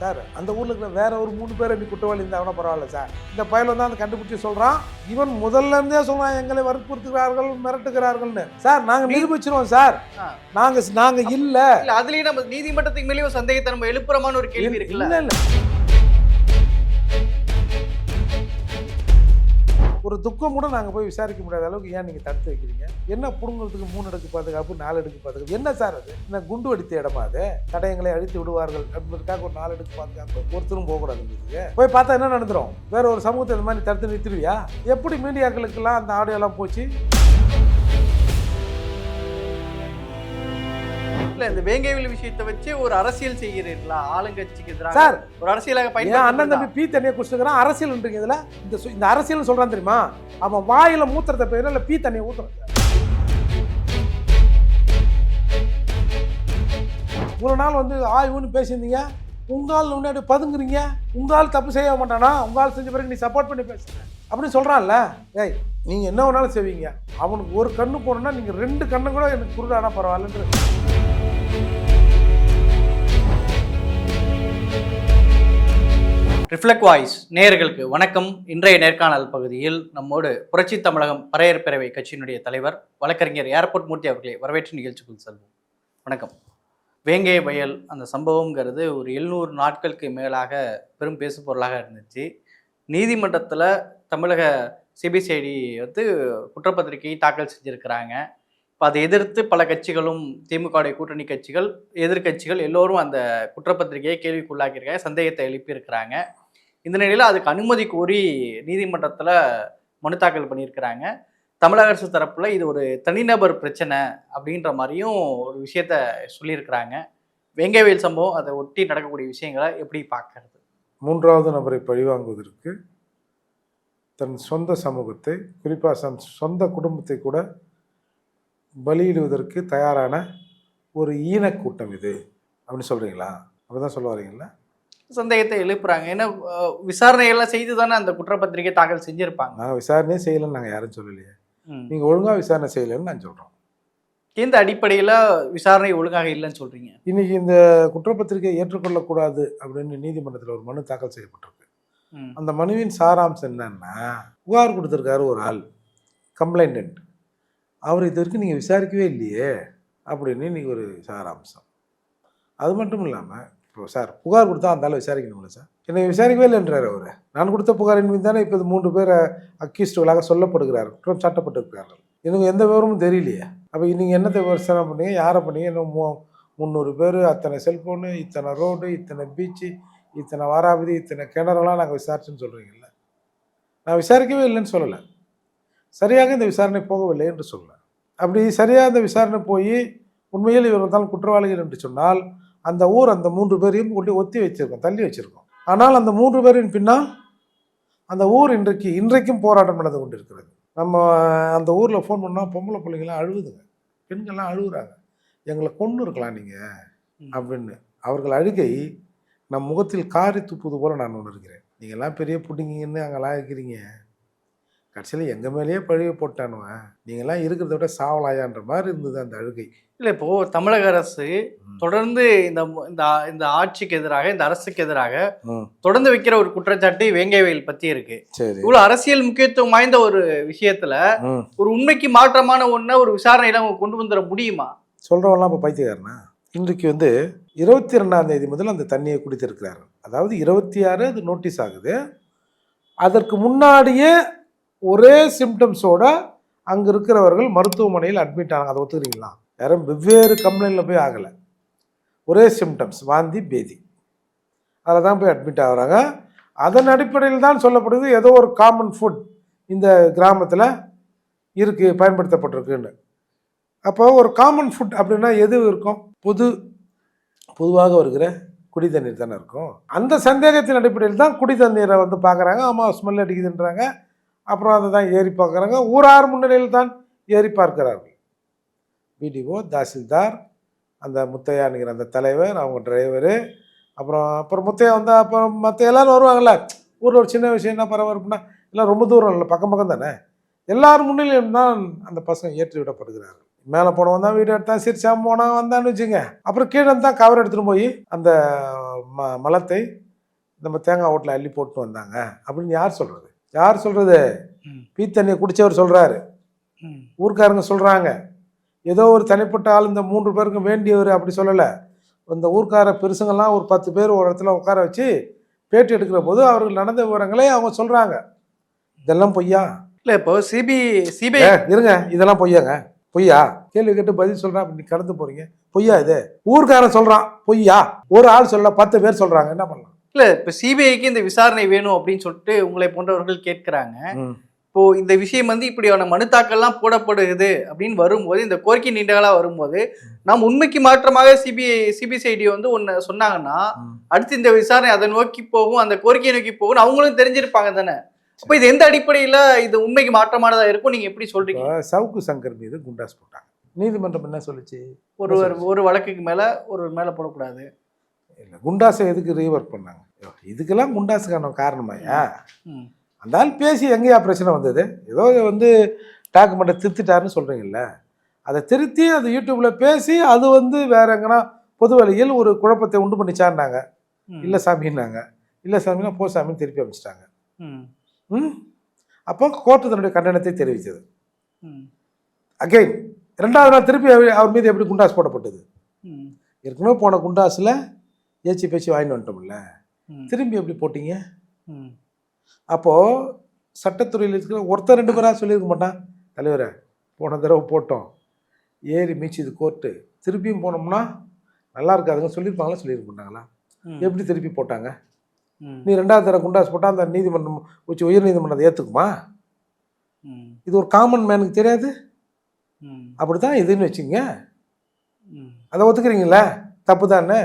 Sir அந்த ஊரில் இருக்கிற வேற ஒரு மூணு பேர் இன்னைக்கு குற்றவாளி இருந்தாங்கன்னா பரவாயில்ல சார். இந்த பயல் வந்து அந்த கண்டுபிடிச்சி சொல்கிறான் இவன் முதல்ல இருந்தே சொல்கிறான் எங்களை வற்புறுத்துகிறார்கள் மிரட்டுகிறார்கள்னு. சார் நாங்கள் நிரூபிச்சிருவோம் சார். நாங்கள் நாங்கள் இல்லை. இல்ல அதுலயே நம்ம நீதிமன்றத்துக்கு மேலேயும் சந்தேகத்தை நம்ம எழுப்புறமான ஒரு கேள்வி இருக்குல்ல? இல்ல. ஒரு துக்கம் கூட நாங்கள் போய் விசாரிக்க முடியாத அளவுக்கு ஏன் நீங்கள் தடுத்து வைக்கிறீங்க? என்ன புடுங்கிறதுக்கு மூணு அடுக்கு பாதுகாப்பு நாலு அடுக்கு பாதுகாப்பு? என்ன சார் அது? என்ன குண்டு வெடித்த இடமா அது? தடயங்களை அழித்து விடுவார்கள் என்பதற்காக ஒரு நாலு அடுக்கு பாதுகாப்பு ஒருத்தரும் போகக்கூடாது போய் பார்த்தா என்ன நடந்துரும்? வேற ஒரு சமூகத்தை இந்த மாதிரி தடுத்து நிறுத்திடுவியா? எப்படி மீடியாக்களுக்கெல்லாம் அந்த ஆடியோலாம் போச்சு? இல்ல இந்த வேங்கைவில் விஷயத்தை வச்சு ஒரு அரசியல் செய்கிறீர்களா? ஆளுங்கட்சிக்கு எதிராக சார் ஒரு அரசியலாக ஏன் அண்ணன் தம்பி பீ தண்ணியை குடிச்சுக்கிறான் அரசியல்ன்றீங்க இதுல இந்த இந்த அரசியல் சொல்றான் தெரியுமா? அவன் வாயில மூத்திரத்தை போயிடும் இல்ல பீ தண்ணியை ஊத்துறான். ஒரு நாள் வந்து ஆய்வுன்னு பேசியிருந்தீங்க. உங்கால் முன்னாடி பதுங்குறீங்க. உங்கால் தப்பு செய்ய மாட்டானா? உங்கால் செஞ்ச பிறகு நீ சப்போர்ட் பண்ணி பேசுற அப்படின்னு சொல்றான்ல. ஏய் நீங்க என்ன வேணாலும் செய்வீங்க. அவனுக்கு ஒரு கண்ணு போனோம்னா நீங்க ரெண்டு கண்ணு கூட எனக்கு குருடானா பரவாயில்லன்ற ரிஃப்ளெக்ட் வாய்ஸ் நேயர்களுக்கு வணக்கம். இன்றைய நேர்காணல் பகுதியில் நம்மோடு புரட்சி தமிழகம் பறையர் பேரவை கட்சியினுடைய தலைவர் வழக்கறிஞர் ஏர்போர்ட் மூர்த்தி அவர்களை வரவேற்று நிகழ்ச்சிக்குள் செல்வோம். வணக்கம். வேங்கை வயல் அந்த சம்பவங்கிறது ஒரு எழுநூறு நாட்களுக்கு மேலாக பெரும் பேசு பொருளாக இருந்துச்சு. நீதிமன்றத்தில் தமிழக சிபிசிஐடி வந்து குற்றப்பத்திரிகை தாக்கல் செஞ்சுருக்கிறாங்க. இப்போ அதை எதிர்த்து பல கட்சிகளும் திமுகவுடைய கூட்டணி கட்சிகள் எதிர்க்கட்சிகள் எல்லோரும் அந்த குற்றப்பத்திரிகையை கேள்விக்குள்ளாக்கியிருக்காங்க சந்தேகத்தை எழுப்பியிருக்கிறாங்க. இந்த நிலையில் அதுக்கு அனுமதி கோரி நீதிமன்றத்தில் மனு தாக்கல் பண்ணியிருக்கிறாங்க. தமிழக அரசு தரப்பில் இது ஒரு தனிநபர் பிரச்சனை அப்படின்ற மாதிரியும் ஒரு விஷயத்த சொல்லியிருக்கிறாங்க. வெங்கவேல் சம்பவம் அதை ஒட்டி நடக்கக்கூடிய விஷயங்களை எப்படி பார்க்கறது? மூன்றாவது நபரை பழிவாங்குவதற்கு தன் சொந்த சமூகத்தை குறிப்பாக தன் சொந்த குடும்பத்தை கூட பலியிடுவதற்கு தயாரான ஒரு ஈனக்கூட்டம் இது. அப்படின்னு சொல்கிறீங்களா அப்படி தான் சொல்ல வரீங்களா சந்தேகத்தை எழுப்புறாங்க. ஏன்னா விசாரணையெல்லாம் செய்து தானே அந்த குற்றப்பத்திரிகை தாக்கல் செஞ்சிருப்பாங்க. நாங்கள் விசாரணையே செய்யலைன்னு நாங்கள் யாரும் சொல்லலையே. நீங்கள் ஒழுங்காக விசாரணை செய்யலைன்னு நான் சொல்கிறோம் எந்த அடிப்படையில் விசாரணை ஒழுங்காக இல்லைன்னு சொல்றீங்க? இன்னைக்கு இந்த குற்றப்பத்திரிகை ஏற்றுக்கொள்ளக்கூடாது அப்படின்னு நீதிமன்றத்தில் ஒரு மனு தாக்கல் செய்யப்பட்டிருக்கு. அந்த மனுவின் சாராம்சம் என்னன்னா புகார் கொடுத்துருக்காரு ஒரு ஆள். கம்ப்ளைண்டன்ட். அவர் இது வரைக்கும் நீங்கள் விசாரிக்கவே இல்லையே அப்படின்னு நீங்கள் ஒரு சாராம்சம். அது மட்டும் இல்லாமல் இப்போ சார் புகார் கொடுத்தா அந்தாலும் விசாரிக்கணும்ல சார்? என்னை விசாரிக்கவே இல்லைன்றார் அவர். நான் கொடுத்த புகார் மீது தானே இப்போ இது மூன்று பேர் அக்யூஸ்டுகளாக சொல்லப்படுகிறார் குற்றம் சாட்டப்பட்டிருக்கிறார்கள். எனக்கு எந்த விவரமும் தெரியலையே. அப்போ நீங்கள் என்னத்தை விவசாயம் பண்ணீங்க? யாரை பண்ணீங்க? இன்னும் மூ முந்நூறு பேர் அத்தனை செல்ஃபோனு இத்தனை ரோடு இத்தனை பீச்சு இத்தனை வாராபதி இத்தனை கிணறெல்லாம் நாங்கள் விசாரிச்சுன்னு சொல்கிறீங்கல்ல நான் விசாரிக்கவே இல்லைன்னு சொல்லலை. சரியாக இந்த விசாரணை போகவில்லை என்று சொல்லலை. அப்படி சரியாக இந்த விசாரணை போய் உண்மையில் இவர்கள் தான் குற்றவாளிகள் என்று சொன்னால் அந்த ஊர் அந்த மூன்று பேரையும் கொண்டு ஒத்தி வச்சிருக்கோம் தள்ளி வச்சிருக்கோம். ஆனால் அந்த மூன்று பேரின் பின்னால் அந்த ஊர் இன்றைக்கு இன்றைக்கும் போராட்டம் நடந்து கொண்டிருக்கிறது. நம்ம அந்த ஊரில் ஃபோன் பண்ணால் பொம்பளை பிள்ளைங்களாம் அழுகுதுங்க. பெண்கள்லாம் அழுகுறாங்க. எங்களை கொண்டு இருக்கலாம் நீங்கள். அப்படின்னு. அவர்கள் அழுகை நம் முகத்தில் காரி துப்புது போல நான் உணர்கிறேன். நீங்கள்லாம் பெரிய புடிங்கன்னு அங்கெல்லாம் இருக்கிறீங்க. கடைசியில் எங்கள் மேலேயே பழிய போட்டானுவன் நீங்கள்லாம் இருக்கிறத விட சாவலாயான்ற மாதிரி இருந்தது அந்த அழுகை. இல்ல இப்போ தமிழக அரசு தொடர்ந்து இந்த இந்த இந்த ஆட்சிக்கு எதிராக இந்த அரசுக்கு எதிராக தொடர்ந்து வைக்கிற ஒரு குற்றச்சாட்டு வேங்கைவேல் பத்தி இருக்கு சரி. இவ்வளவு அரசியல் முக்கியத்துவம் வாய்ந்த ஒரு விஷயத்துல ஒரு உண்மைக்கு மாற்றமான ஒண்ண ஒரு விசாரணையில அவங்க கொண்டு வந்துட முடியுமா? சொல்கிறவங்களாம் இப்போ பைத்தியக்காரனா? இன்றைக்கு வந்து இருபத்தி ரெண்டாம் தேதி முதல் அந்த தண்ணியை குடித்திருக்கிறார் அதாவது இருபத்தி ஆறு அது நோட்டீஸ் ஆகுது. அதற்கு முன்னாடியே ஒரே சிம்டம்ஸோட அங்கே இருக்கிறவர்கள் மருத்துவமனையில் அட்மிட் ஆனாங்க. அதை ஒத்துக்கிறீங்களா? யாரும் வெவ்வேறு கம்ப்ளைண்டில் போய் ஆகலை. ஒரே சிம்டம்ஸ் வாந்தி பேதி. அதில் தான் போய் அட்மிட் ஆகுறாங்க. அதன் அடிப்படையில் தான் சொல்லப்படுது ஏதோ ஒரு காமன் ஃபுட் இந்த கிராமத்தில் இருக்குது பயன்படுத்தப்பட்டிருக்குன்னு. அப்போ ஒரு காமன் ஃபுட் அப்படின்னா எது இருக்கும்? பொது பொதுவாக வருகிற குடி தண்ணீர் தானே இருக்கும். அந்த சந்தேகத்தின் அடிப்படையில் தான் குடி தண்ணீரை வந்து பார்க்குறாங்க. ஆமாம் ஸ்மெல் அடிக்குதுன்றாங்க. அப்புறம் அதை தான் ஏறி பார்க்குறாங்க. ஊரார் முன்னிலையில் தான் ஏறி பார்க்கிறார்கள். பிடிஓ தாசில்தார் அந்த முத்தையானுங்கிற அந்த தலைவர் அவங்க டிரைவரு அப்புறம் அப்புறம் முத்தையா வந்தால் அப்புறம் மற்ற எல்லாரும் வருவாங்கல்ல. ஊரில் ஒரு சின்ன விஷயம்னா பரபரப்புனா எல்லாம் ரொம்ப தூரம் இல்லை பக்கம் பக்கம் தானே. எல்லார் முன்னிலையும் தான் அந்த பசங்க ஏற்றி விடப்படுகிறார்கள். மேலே போனவன் தான் வீடு எடுத்தான் சிரிச்சாம போனான் வந்தான்னு வச்சுங்க அப்புறம் கீழே தான் கவர் எடுத்துகிட்டு போய் அந்த ம மலத்தை நம்ம தேங்காய் ஓட்டில் அள்ளி போட்டு வந்தாங்க. அப்படின்னு யார் சொல்கிறது யார் சொல்கிறது. பீத்தண்ணியை குடிச்சவர் சொல்கிறாரு. ஊர்க்காரங்க சொல்கிறாங்க ஏதோ ஒரு தனிப்பட்ட ஆள் இந்த மூன்று பேருக்கும் வேண்டியவர் அப்படி சொல்லலை. இந்த ஊர்க்கார பெருசுங்கெல்லாம் ஒரு பத்து பேர் ஒரு இடத்துல உட்கார வச்சு பேட்டி எடுக்கிற போது அவர்கள் நடந்த விவரங்களே அவங்க சொல்கிறாங்க இதெல்லாம் பொய்யா? இல்ல இப்போ சிபி சிபிஐ ஏ, இருங்க. இதெல்லாம் பொய்யாங்க. பொய்யா? கேள்வி கேட்டு பதில் சொல்றான் அப்படி கடந்து போறீங்க. பொய்யா இது? ஊர்க்காரன் சொல்றான் பொய்யா? ஒரு ஆள் சொல்ல பத்து பேர் சொல்றாங்க. என்ன பண்ணலாம்? இல்ல இப்ப சிபிஐக்கு இந்த விசாரணை வேணும் அப்படின்னு சொல்லிட்டு உங்களை போன்றவர்கள் கேட்கிறாங்க. இப்போ இந்த விஷயம் வந்து இப்படியான மனு தாக்கல்லாம் போடப்படுகிறது அப்படின்னு வரும்போது இந்த கோரிக்கை நீண்டகளா வரும்போது நாம் உண்மைக்கு மாற்றமாக சிபிஐ சிபிசிஐடி வந்து ஒன்னு சொன்னாங்கன்னா அடுத்து இந்த விசாரணை அதை நோக்கி போகும் அந்த கோரிக்கையை நோக்கி போகும் அவங்களும் தெரிஞ்சிருப்பாங்க தானே. அப்ப இது எந்த அடிப்படையில இது உண்மைக்கு மாற்றமானதா இருக்கும்? நீங்க எப்படி சொல்றீங்க? இப்போ சவுக்கு சங்கர் மீது குண்டாஸ் போட்டாங்க. நீதிமன்றம் என்ன சொல்லுச்சு? ஒரு ஒரு வழக்குக்கு மேல ஒரு மேல போடக்கூடாது. இல்லை குண்டாஸை எதுக்கு ரீவர்க் பண்ணாங்க இதுக்கெல்லாம் குண்டாஸுக்கான காரணமாயா. அந்த ஆள் பேசி எங்கேயா பிரச்சனை வந்தது ஏதோ வந்து டாக்குமெண்ட்டை திருத்திட்டாருன்னு சொல்கிறீங்கல்ல அதை திருத்தி அது யூடியூப்பில் பேசி அது வந்து வேற எங்கன்னா பொது வழியில் ஒரு குழப்பத்தை உண்டு பண்ணிச்சான்னாங்க. இல்லை சாமின்னாங்க இல்லை சாமினா போ சாமின்னு திருப்பி அமைச்சிட்டாங்க ம். ம் அப்போ கோர்ட்டு தன்னுடைய கண்டனத்தை தெரிவித்தது ம். அகைன் ரெண்டாவது நாள் திருப்பி அவர் அவர் மீது எப்படி குண்டாஸ் போடப்பட்டது ம். ஏற்கனவே போன குண்டாஸில் ஏச்சி பேச்சு வாங்கிட்டு வந்துட்டோம்ல. திரும்பி எப்படி போட்டீங்க ம். அப்போது சட்டத்துறையில் இருக்கிற ஒருத்தர் ரெண்டு பேராக சொல்லியிருக்க மாட்டான் தலைவரை போன தடவை போட்டோம் ஏறி மீச்சுது கோர்ட்டு திருப்பியும் போனோம்னா நல்லா இருக்காதுங்க சொல்லியிருப்பாங்களா சொல்லியிருக்க மாட்டாங்களா. எப்படி திருப்பி போட்டாங்க. நீ ரெண்டாவது தடவை குண்டாஸ் போட்டால் அந்த நீதிமன்றம் உச்சி உயர் நீதிமன்றம் அதை ஏற்றுக்குமா. இது ஒரு காமன் மேனுக்கு தெரியாது. அப்படி தான் இதுன்னு வச்சுங்க. அதை ஒத்துக்கிறீங்களா தப்பு தானே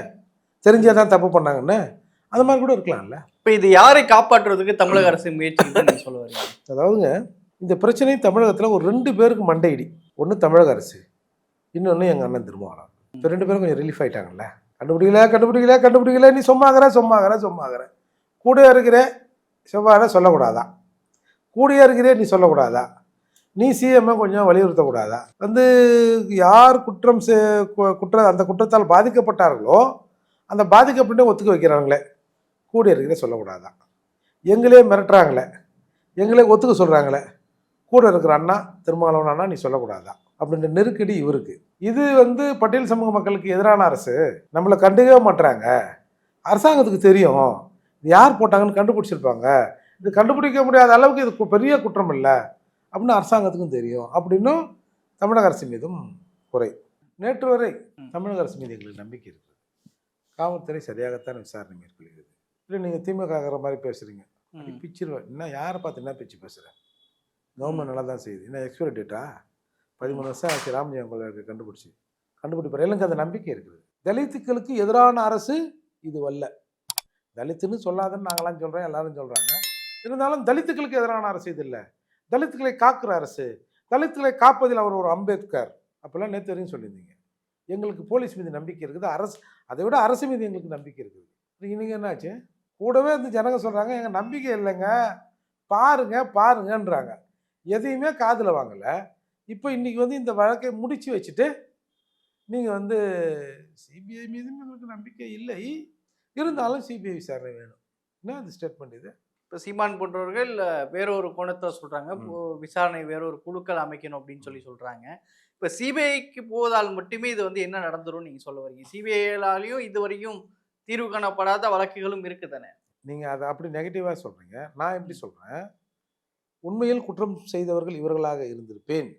தெரிஞ்சே தான் தப்பு பண்ணாங்கன்னு அந்த மாதிரி கூட இருக்கலாம்ல. இப்ப இது யாரை காப்பாற்றுறதுக்கு தமிழக அரசு முயற்சி சொல்ல வரீங்க? அதாவதுங்க இந்த பிரச்சனை தமிழகத்தில் ஒரு ரெண்டு பேருக்கு மண்டையிடி. ஒன்று தமிழக அரசு இன்னொன்று எங்கள் அண்ணன் திருமாவளவன். இப்போ ரெண்டு பேரும் கொஞ்சம் ரிலீஃப் ஆயிட்டாங்கல்ல. கண்டுபிடிக்கல கண்டுபிடிக்கல கண்டுபிடிக்கல நீ சும்மாகிற சும்மாகிற சும்மாகிற. கூட இருக்கிற செவ்வாழை சொல்லக்கூடாதா? கூடயே இருக்கிறே நீ சொல்லக்கூடாதா? நீ சிஎம்ஐ கொஞ்சம் வலியுறுத்தக்கூடாதா? வந்து யார் குற்றம் குற்ற அந்த குற்றத்தால் பாதிக்கப்பட்டார்களோ அந்த பாதிக்கப்பட்டு ஒத்துக்க வைக்கிறாங்களே கூட இருக்கிறே சொல்லக்கூடாதா? எங்களே மிரட்டுறாங்களே. எங்களே ஒத்துக்க சொல்கிறாங்களே கூட இருக்கிற அண்ணா திருமாவளவன் அண்ணா நீ சொல்லக்கூடாதா? அப்படின்ற நெருக்கடி இவருக்கு. இது வந்து பட்டியல் சமூக மக்களுக்கு எதிரான அரசு. நம்மளை கண்டுக்கவே மாட்டுறாங்க அரசாங்கத்துக்கு தெரியும். இது யார் போட்டாங்கன்னு கண்டுபிடிச்சிருப்பாங்க. இது கண்டுபிடிக்க முடியாத அளவுக்கு இது பெரிய குற்றம் இல்லை. அப்படின்னு அரசாங்கத்துக்கும் தெரியும். அப்படின்னும் தமிழக அரசு மீதும் குறை. நேற்று வரை தமிழக அரசு மீது எங்களுக்கு நம்பிக்கை இருக்குது காவல்துறை சரியாகத்தான் விசாரணை மேற்கொள்கிறது. இல்லை நீங்கள் திமுக ஆகிற மாதிரி பேசுகிறீங்க. பிச்சிருவேன் என்ன யாரை பார்த்து என்ன பிச்சு பேசுகிறேன் கவர்மெண்ட் நல்லா தான் செய்யுது. என்ன எக்ஸ்பைரி டேட்டா பதிமூணு வருஷம் ஆச்சு ராமஜெயம் கொள்ளையருக்கு கண்டுபிடிச்சி. கண்டுபிடிப்பார். எனக்கு அந்த நம்பிக்கை இருக்குது. தலித்துக்களுக்கு எதிரான அரசு இது வல்ல. தலித்துன்னு சொல்லாதுன்னு நாங்களாம் சொல்கிறோம் எல்லாரும் சொல்கிறாங்க இருந்தாலும் தலித்துக்களுக்கு எதிரான அரசு இது இல்லை. தலித்துக்களை காக்குற அரசு. தலித்துக்களை காப்பதில் அவர் ஒரு அம்பேத்கர். அப்போல்லாம் நேற்று வரையும் சொல்லியிருந்தீங்க. எங்களுக்கு போலீஸ் மீது நம்பிக்கை இருக்குது. அரசு அதை விட அரசு மீது எங்களுக்கு நம்பிக்கை இருக்குது. இன்னைக்கு என்னாச்சு? கூடவே இந்த ஜனங்க சொல்கிறாங்க எங்கள் நம்பிக்கை இல்லைங்க. பாருங்க பாருங்கன்றாங்க. எதையுமே காதில் வாங்கலை. இப்போ இன்னைக்கு வந்து இந்த வழக்கை முடிச்சு வச்சுட்டு நீங்கள் வந்து சிபிஐ மீது எங்களுக்கு நம்பிக்கை இல்லை. இருந்தாலும் சிபிஐ விசாரணை வேணும். என்ன அது ஸ்டேட்மெண்ட் இது? இப்ப சீமான் போன்றவர்கள் வேறொரு கோணத்தை சொல்றாங்க. இப்போ விசாரணை வேறொரு குழுக்கள் அமைக்கணும் அப்படின்னு சொல்லி சொல்றாங்க. இப்ப சிபிஐக்கு போவதால் மட்டுமே இது வந்து என்ன நடந்துரும் நீங்க சொல்ல வரீங்க. சிபிஐலாலையும் இது வரையும் தீர்வு காணப்படாத வழக்குகளும் இருக்கு தானே நீங்கள் அதை அப்படி நெகட்டிவாக சொல்கிறீங்க நான் எப்படி சொல்கிறேன் உண்மையில் குற்றம் செய்தவர்கள் இவர்களாக இருந்திருப்பேன்.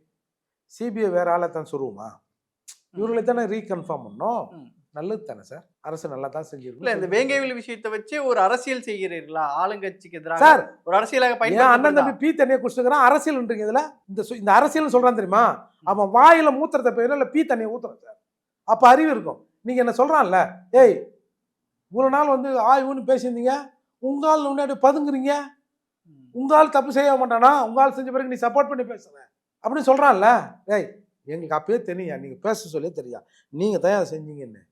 சிபிஐ வேற ஆளை தான் சொல்லுவோமா இவர்களை தானே ரீகன்ஃபார்ம் பண்ணோம். நல்லது தானே சார்? அரசு நல்லா தான் இல்ல இந்த செஞ்சிருக்கும் வேங்கைவில் விஷயத்தை வச்சு ஒரு அரசியல் செய்கிறீர்களா? ஆளுங்கட்சிக்கு எதிராக சார் ஒரு அரசியலாக ஏன் அண்ணன் தம்பி பீ தண்ணியை குடிச்சுக்கிறான் அரசியல்ன்றீங்க இதுல? இந்த இந்த அரசியல் சொல்றான் தெரியுமா? அவன் வாயில மூத்திரத்தை போயிடும் இல்ல பீ தண்ணியை ஊத்துறான் சார். அப்ப அறிவு இருக்கும். நீங்க என்ன சொல்றான்ல? ஏய் இவ்வளவு நாள் வந்து ஆய்வுன்னு பேசியிருந்தீங்க. உங்க ஆள் முன்னாடி பதுங்குறீங்க. உங்க ஆள் தப்பு செய்ய மாட்டானா? உங்க ஆள் செஞ்ச பிறகு நீ சப்போர்ட் பண்ணி பேசுற. அப்படின்னு சொல்றான்ல? ஏய் எங்களுக்கு அப்பயே தெரியும் நீங்க பேச சொல்லியே தெரியும் நீங்க தான் அதை செஞ்சீங்கன்னு.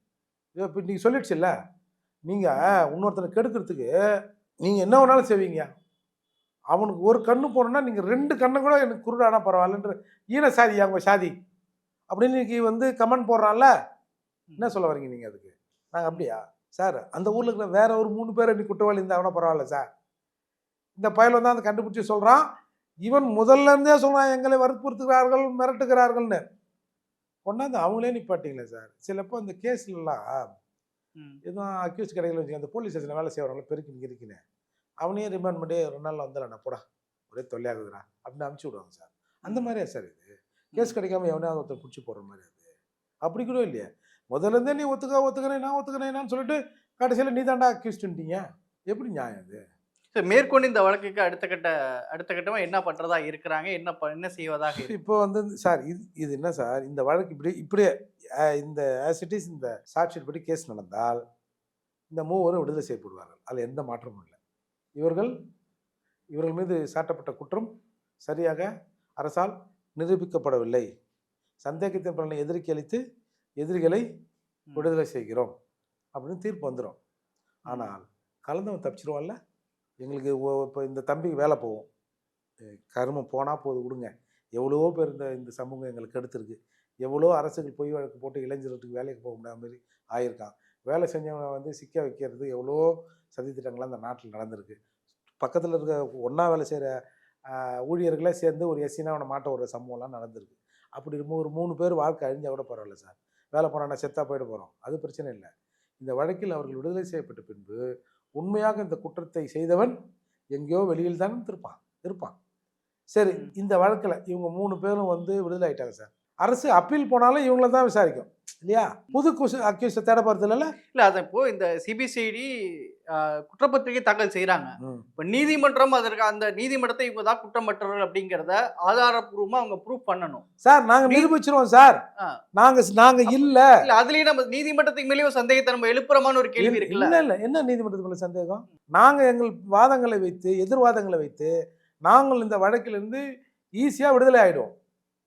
இப்போ நீங்க சொல்லிடுச்சுல்ல? நீங்க இன்னொருத்தனை கெடுக்கிறதுக்கு நீங்க என்ன வேணாலும் செய்வீங்க. அவனுக்கு ஒரு கண்ணு போனோம்னா நீங்கள் ரெண்டு கண்ணு கூட எனக்கு குருடானா பரவாயில்லன்ற ஈன சாதி அவங்க சாதி. அப்படின்னு இன்னைக்கு வந்து கமெண்ட் போடுறான்ல? என்ன சொல்ல வரீங்க நீங்கள் அதுக்கு? நாங்கள் அப்படியா? சார் அந்த ஊரில் இருக்கிற வேற ஒரு மூணு பேர் இன்னைக்கு குற்றவாளி இருந்தால் கூட பரவாயில்ல சார். இந்த பயல் வந்து அதை கண்டுபிடிச்சி சொல்கிறான் இவன் முதல்ல இருந்தே சொல்கிறான் எங்களை வற்புறுத்துகிறார்கள் மிரட்டுகிறார்கள்னு. கொண்டாந்து அவங்களே நிப்பாட்டிங்களே சார். சிலப்போ இந்த கேஸ்லலாம். எதுவும் அக்யூஸ் கிடைக்கல வச்சுக்க அந்த போலீஸ் ஸ்டேஷனில் வேலை செய்கிறவங்கள பெருக்கி நிற்கிறேன் அவனையே ரிமாண்ட் பண்ணி ரெண்டு நாள் வந்துடலாம் போடா. ஒரே தொல்லையாகுதுடா அப்படின்னு அமுச்சு விடுவாங்க சார். அந்த மாதிரியா சார் இது? கேஸ் கிடைக்காம எவனையாவது ஒருத்தர் பிடிச்சி போடுற மாதிரி அது? அப்படி கூட இல்லையா. முதல்ல இருந்தே நீ ஒத்துக்க ஒத்துக்கிறேன் நான் ஒத்துக்கிறேன்னு சொல்லிட்டு கடைசியில் நீ தாண்டா அக்யூஸ்டுன்ட்டீங்க எப்படி நியாயம் அது சரி, மேற்கொண்டு இந்த வழக்குக்கு அடுத்த கட்ட அடுத்த கட்டமா என்ன பண்றதா இருக்கிறாங்க? என்ன ப- என்ன செய்வதாக இப்போ வந்து சார் இது இது என்ன சார்? இந்த வழக்கு இப்படி இப்படியே இந்த ஆஸ் இட் இஸ் இந்த சாட்சியட் படி கேஸ் நடந்தால் இந்த மூவரும் விடுதலை செய்யப்படுவார்கள். அதில் எந்த மாற்றமும் இல்லை. இவர்கள் இவர்கள் மீது சாட்டப்பட்ட குற்றம் சரியாக அரசால் நிரூபிக்கப்படவில்லை. சந்தேகத்தின் பலனை எதிர்க்கு அளித்து எதிரிகளை விடுதலை செய்கிறோம். அப்படின்னு தீர்ப்பு வந்துடும் ஆனால் கலந்தவன் தப்பிச்சிருவான்ல? எங்களுக்கு இப்போ இந்த தம்பிக்கு வேலை போகும். கருமம் போனால் போது விடுங்க எவ்வளோ பேர் இந்த இந்த சமூகம் எங்களுக்கு எடுத்திருக்கு எவ்வளோ அரசுகள் பொய் வழக்கு போட்டு இளைஞர்களுக்கு வேலைக்கு போக முடியாத மாதிரி ஆயிருக்கான். வேலை செஞ்சவங்க வந்து சிக்க வைக்கிறது எவ்வளோ சதித்திட்டங்கள்லாம் இந்த நாட்டில் நடந்திருக்கு. பக்கத்தில் இருக்க ஒன்றா வேலை செய்கிற ஊழியர்களே சேர்ந்து ஒரு எஸ்சினா அவனை மாட்ட ஒரு சம்பவம்லாம் நடந்திருக்கு. அப்படி ஒரு மூணு பேர் வாழ்க்கை அழிஞ்சால் கூட பரவாயில்ல சார். வேலை போனோன்னா செத்தாக போயிட போகிறோம் அது பிரச்சனை இல்லை. இந்த வழக்கில் அவர்கள் விடுதலை செய்யப்பட்ட பின்பு உண்மையாக இந்த குற்றத்தை செய்தவன் எங்கேயோ வெளியில் தான் இருப்பான் இருப்பான். சரி. இந்த வழக்கில் இவங்க மூணு பேரும் வந்து விடுதலை ஆயிட்டாங்க சார். அரசு அப்பீல் போனாலும் இவங்கள தான் விசாரிக்கும் இல்லையா? புது குசு அக்யூஸை தேட போகிறது இல்லைல்ல? இல்ல அத இப்போ இந்த சிபிசிஐடி குற்றப்பத்திரிகை தாக்கல் செய்றாங்க. இப்ப நீதிமன்றம் அதற்கு அந்த நீதிமன்றத்தை இவங்க தான் குற்றமற்றவர்கள் அப்படிங்கிறத ஆதாரப்பூர்வமா அவங்க ப்ரூவ் பண்ணணும். சார் நாங்கள் நிரூபிச்சிருவோம் சார். நாங்கள் நாங்கள் இல்லை. இல்ல அதுலயும் நம்ம நீதிமன்றத்துக்கு மேலேயும் சந்தேகத்தை நம்ம எழுப்புறமான ஒரு கேள்வி இருக்குல்ல. இல்ல இல்ல. என்ன நீதிமன்றத்துக்குள்ள சந்தேகம்? நாங்க எங்கள் வாதங்களை வைத்து எதிர்வாதங்களை வைத்து நாங்கள் இந்த வழக்கிலிருந்து ஈஸியா விடுதலை ஆயிடுவோம்.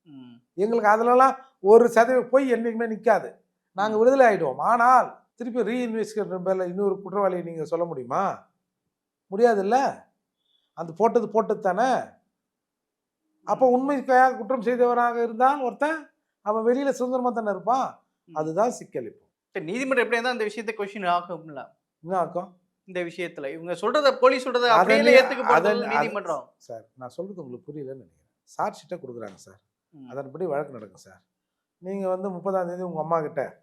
ம். எங்களுக்கு அதுலலாம் ஒரு சதவீதம் போய் என்னைக்குமே நிக்காது. நாங்க விடுதலை ஆயிடுவோம். ஆனால் திருப்பி ரீஇன்வெஸ்டிகேஷன் பேர்ல இன்னொரு குற்றவாளியை நீங்க சொல்ல முடியுமா? முடியாதுல்ல? அந்த போட்டது போட்டது தானே? அப்போ உண்மைக்காக குற்றம் செய்தவராக இருந்தால் ஒருத்தன் அவன் வெளியில சுதந்திரமா தானே இருப்பான்? அதுதான் சிக்கல் இப்போ. நீதிமன்றம் எப்படி இருந்தா அந்த விஷயத்தை கொஸ்டின் ஆகும்ல. என்ன ஆக்கும் இந்த விஷயத்துல. இவங்க சொல்றத போலீஸ் சொல்றத அப்படியே ஏத்துக்க நீதிமன்றம். சார் நான் சொல்றது உங்களுக்கு புரியலன்னு நினைக்கிறேன். சார்ஜ் ஷீட்டை கொடுக்குறாங்க சார். அதன்படி வழக்கு நடக்கும் சார். நீங்கள் வந்து முப்பதாம் தேதி உங்கள் அம்மா கிட்ட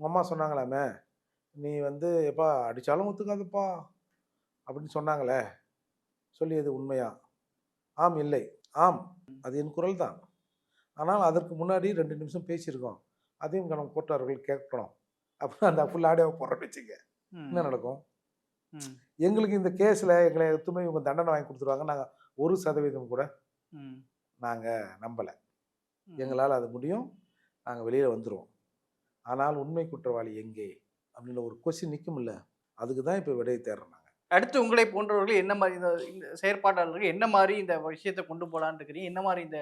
உங்கள் அம்மா சொன்னாங்களாமே நீ வந்து எப்பா அடித்தாலும் ஒத்துக்காதப்பா அப்படின்னு சொன்னாங்களே சொல்லியது உண்மையா? ஆம் இல்லை. ஆம். அது என் குரல் தான். ஆனால் அதற்கு முன்னாடி ரெண்டு நிமிஷம் பேசியிருக்கோம். அதையும் நம்ம கோட்டார்கள் கேட்கணும். அப்படின்னு அந்த ஃபுல் ஆடியோவை போடுறோன்னு வச்சுக்க ம். என்ன நடக்கும். எங்களுக்கு இந்த கேஸில் எங்களை எத்துமே இவங்க தண்டனை வாங்கி கொடுத்துருவாங்க. நாங்கள் ஒரு சதவீதம் கூட. நாங்கள் நம்பலை. எங்களால் அது முடியும். நாங்கள் வெளியில் வந்துடுவோம் ஆனால் உண்மை குற்றவாளி எங்கே? அப்படின்ற ஒரு கொஸ்டின் நிற்கும்ல அதுக்கு தான் இப்போ விடையை தேடுறோம் நாங்கள் அடுத்து உங்களை போன்றவர்கள் என்ன மாதிரி இந்த செயற்பாட்டாளர்கள் என்ன மாதிரி இந்த விஷயத்தை கொண்டு போலான்னு இருக்கிறீங்க? என்ன மாதிரி இந்த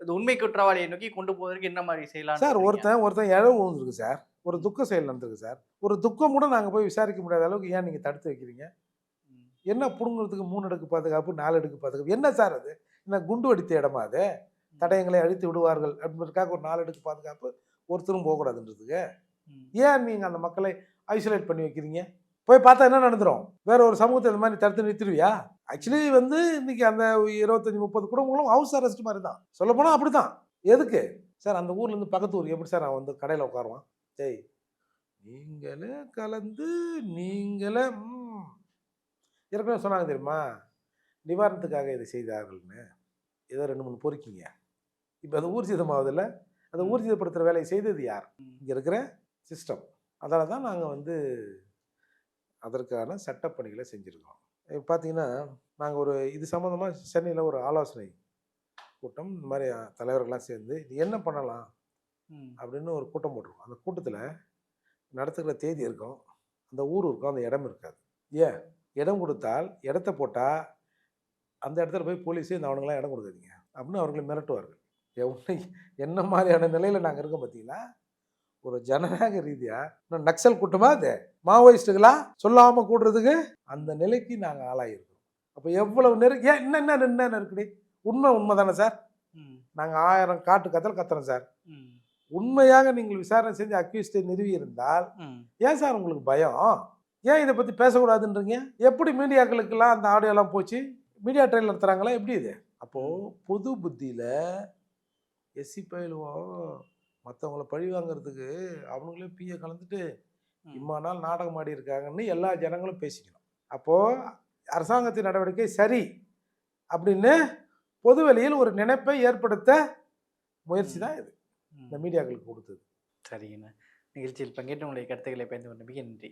இந்த உண்மை குற்றவாளியை நோக்கி கொண்டு போவதற்கு என்ன மாதிரி செய்யலாம் சார் ஒருத்தன் ஒருத்தன் இழவு விழுந்திருக்கு சார். ஒரு துக்க செயல் நடந்திருக்கு சார். ஒரு துக்கம் கூட நாங்கள் போய் விசாரிக்க முடியாத அளவுக்கு ஏன் நீங்கள் தடுத்து வைக்கிறீங்க? என்ன பிடுங்கிறதுக்கு மூணு அடுக்கு பாதுகாப்பு நாலு அடுக்கு பாதுகாப்பு? என்ன சார் அது? என்ன குண்டு வெடித்த இடமா அது? தடயங்களை அழித்து விடுவார்கள் அப்படின்றதுக்காக ஒரு நாலு அடுக்கு பாதுகாப்பு ஒருத்தரும் போகக்கூடாதுன்றதுக்கு. ஏன் நீங்கள் அந்த மக்களை ஐசோலேட் பண்ணி வைக்கிறீங்க? போய் பார்த்தா என்ன நடந்துரும்? வேற ஒரு சமூகத்தை இந்த மாதிரி தடுத்து நிறுத்திடுவியா? ஆக்சுவலி வந்து இன்னைக்கு அந்த இருபத்தஞ்சி முப்பது குடும்பங்களும் ஹவுஸ் அரெஸ்ட் மாதிரி தான் சொல்ல போனால் அப்படி தான் எதுக்கு? சார் அந்த ஊர்ல இருந்து பக்கத்து ஊர் எப்படி சார் அவன் வந்து கடையில் உட்காருவான்? டேய் நீங்களே கலந்து நீங்களே. ஏற்கனவே சொன்னாங்க தெரியுமா? நிவாரணத்துக்காக இதை செய்தார்கள்னு. ஏதோ ரெண்டு மூணு பொறுக்கிங்க. இப்போ அது ஊர்ஜிதமாவதில்ல அதை. ஊர்ஜிதப்படுத்துகிற வேலையை செய்தது யார். இங்கே இருக்கிற சிஸ்டம் அதனால தான் நாங்கள் வந்து அதற்கான சட்டப்பணிகளை செஞ்சுருக்கோம் இப்போ பார்த்தீங்கன்னா நாங்கள் ஒரு இது சம்மந்தமாக சென்னையில் ஒரு ஆலோசனை கூட்டம் இந்த மாதிரி தலைவர்கள்லாம் சேர்ந்து இது என்ன பண்ணலாம். அப்படின்னு ஒரு கூட்டம் போட்டிருக்கோம். அந்த கூட்டத்தில் நடத்துகிற தேதி இருக்கும். அந்த ஊர் இருக்கும் அந்த இடம் இருக்காது. ஏன்? இடம் கொடுத்தால் இடத்த போட்டால் அந்த இடத்துல போய் போலீஸு இந்த அவனுங்களாம் இடம் கொடுக்காதீங்க. அப்படின்னு அவர்களை மிரட்டுவார்கள். எவ்வளோ என்ன மாதிரியான நிலையில் நாங்கள் இருக்கோம் பார்த்தீங்களா ஒரு ஜனநாயக ரீதியாக இன்னும் நக்சல் கூட்டமா அது? மாவோயிஸ்ட்டுகளா சொல்லாமல் கூடுறதுக்கு அந்த நிலைக்கு நாங்கள் ஆளாயிருக்கோம் அப்போ எவ்வளவு நெரு ஏன் என்ன என்ன நெருக்கடி? உண்மை உண்மை தானே சார். நாங்கள் ஆயிரம் காட்டு கத்தல் கத்துறோம் சார். உண்மையாக நீங்கள் விசாரணை செஞ்சு அக்யூஸ்டை நிறுவி இருந்தால் ஏன் சார் உங்களுக்கு பயம்? ஏன் இதை பற்றி பேசக்கூடாதுன்றீங்க? எப்படி மீடியாக்களுக்கெல்லாம் அந்த ஆடியோலாம் போச்சு? மீடியா ட்ரெயில் நடத்துகிறாங்களா எப்படி இது? அப்போது பொது புத்தியில் எஸ்சி பயிலுவோம். மற்றவங்கள பழி வாங்குறதுக்கு அவனுங்களே பிஏ கலந்துட்டு. இம்மா நாள் நாடகம் ஆடி இருக்காங்கன்னு எல்லா ஜனங்களும் பேசிக்கணும். அப்போது அரசாங்கத்தின் நடவடிக்கை சரி அப்படின்னு பொதுவெளியில் ஒரு நினைப்பை ஏற்படுத்த முயற்சி தான் இது. இந்த மீடியாக்களுக்கு கொடுத்தது. சரிங்கண்ணா. நிகழ்ச்சியில் பங்கேற்று உங்களுடைய கருத்துக்களை பயந்து கொண்டு மிக நன்றி.